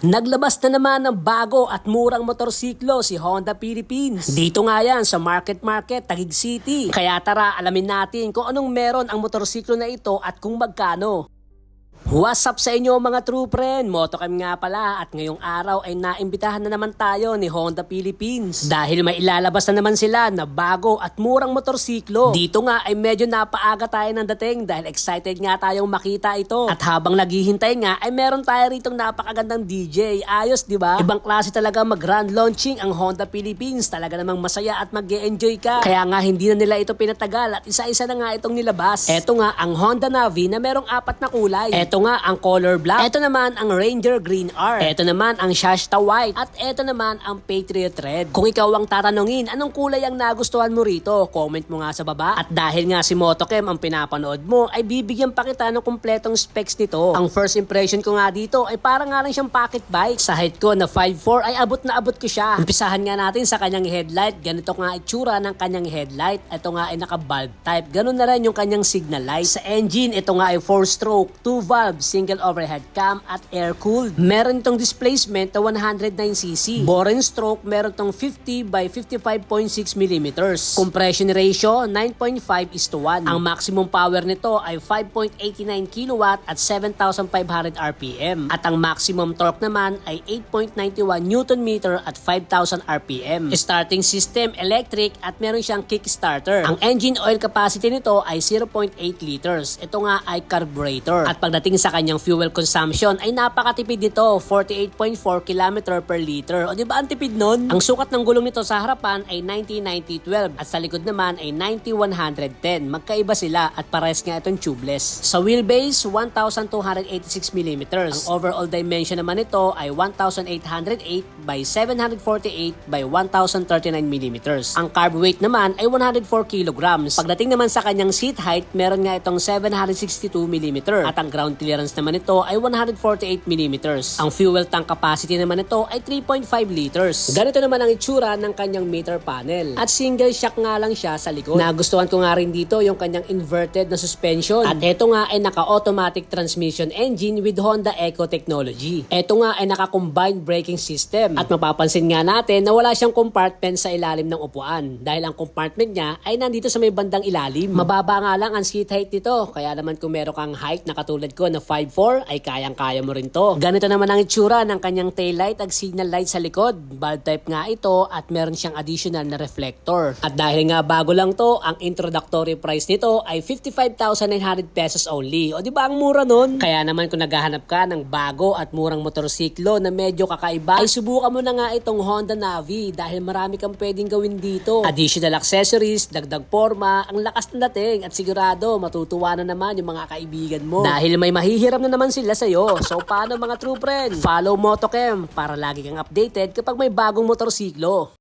Naglabas na naman ng bago at murang motorsiklo si Honda Philippines. Dito nga yan sa Market Market, Taguig City. Kaya tara, alamin natin kung anong meron ang motorsiklo na ito at kung magkano. What's up sa inyo mga true friend? Motocam nga pala at ngayong araw ay naimbitahan na naman tayo ni Honda Philippines. Dahil may ilalabas na naman sila na bago at murang motorsiklo. Dito nga ay medyo napaaga tayo ng dating dahil excited nga tayong makita ito. At habang naghihintay nga ay meron tayo ritong napakagandang DJ. Ayos di ba? Ibang klase talaga mag grand launching ang Honda Philippines. Talaga namang masaya at mag enjoy ka. Kaya nga hindi na nila ito pinatagal at isa-isa na nga itong nilabas. Eto nga ang Honda Navi na merong apat na kulay. Eto nga ang color black. Eto naman ang Ranger Green R. Eto naman ang Shasta White. At eto naman ang Patriot Red. Kung ikaw ang tatanungin, anong kulay ang nagustuhan mo rito? Comment mo nga sa baba. At dahil nga si Motochem ang pinapanood mo, ay bibigyan pa kita ng kumpletong specs nito. Ang first impression ko nga dito ay parang nga lang siyang pocket bike. Sa height ko na 5'4 ay abot na abot ko siya. Umpisahan nga natin sa kanyang headlight. Ganito nga itsura ng kanyang headlight. Ito nga ay naka-bulb type. Ganun na rin yung kanyang signal light. Sa engine, ito nga ay 4-stroke, 2 valve, single overhead cam at air-cooled. Meron itong displacement na 109cc. Bore and stroke, meron itong 50 by 55.6 mm. Compression ratio, 9.5 is to 1. Ang maximum power nito ay 5.89 kW at 7,500 RPM. At ang maximum torque naman ay 8.91 Newton meter at 5,000 RPM. Starting system, electric at meron siyang kickstarter. Ang engine oil capacity nito ay 0.8 liters. Ito nga ay carburetor. At pagdating sa kanyang fuel consumption ay napakatipid nito, 48.4 km per liter. O di ba ang tipid nun? Ang sukat ng gulong nito sa harapan ay 90-90-12 at sa likod naman ay 90-110. Magkaiba sila at pares nga itong tubeless. Sa wheelbase, 1,286 mm. Ang overall dimension naman nito ay 1,808 by 748 by 1,039 mm. Ang carb weight naman ay 104 kilograms. Pagdating naman sa kanyang seat height, meron nga itong 762 mm. At ang ground clearance naman nito ay 148 mm. Ang fuel tank capacity naman nito ay 3.5 liters. Ganito naman ang itsura ng kanyang meter panel. At single shock nga lang siya sa likod. Nagustuhan ko nga rin dito yung kanyang inverted na suspension. At ito nga ay naka-automatic transmission engine with Honda Eco technology. Ito nga ay naka-combined braking system. At mapapansin nga natin na wala siyang compartment sa ilalim ng upuan. Dahil ang compartment niya ay nandito sa may bandang ilalim. Mababa nga lang ang seat height nito. Kaya naman kung meron kang height na katulad ko na 5'4 ay kayang-kaya mo rin to. Ganito naman ang itsura ng kanyang taillight at signal light sa likod. Bulb type nga ito at meron siyang additional na reflector. At dahil nga bago lang to, ang introductory price nito ay 55,900 pesos only. O di ba ang mura nun? Kaya naman kung naghahanap ka ng bago at murang motorsiklo na medyo kakaiba, ay subukan mo na nga itong Honda Navi dahil marami kang pwedeng gawin dito. Additional accessories, dagdag forma, ang lakas na dating at sigurado matutuwa na naman yung mga kaibigan mo. Dahil may mahihiram na naman sila sa'yo. So paano mga true friend? Follow Motochem para lagi kang updated kapag may bagong motorsiklo.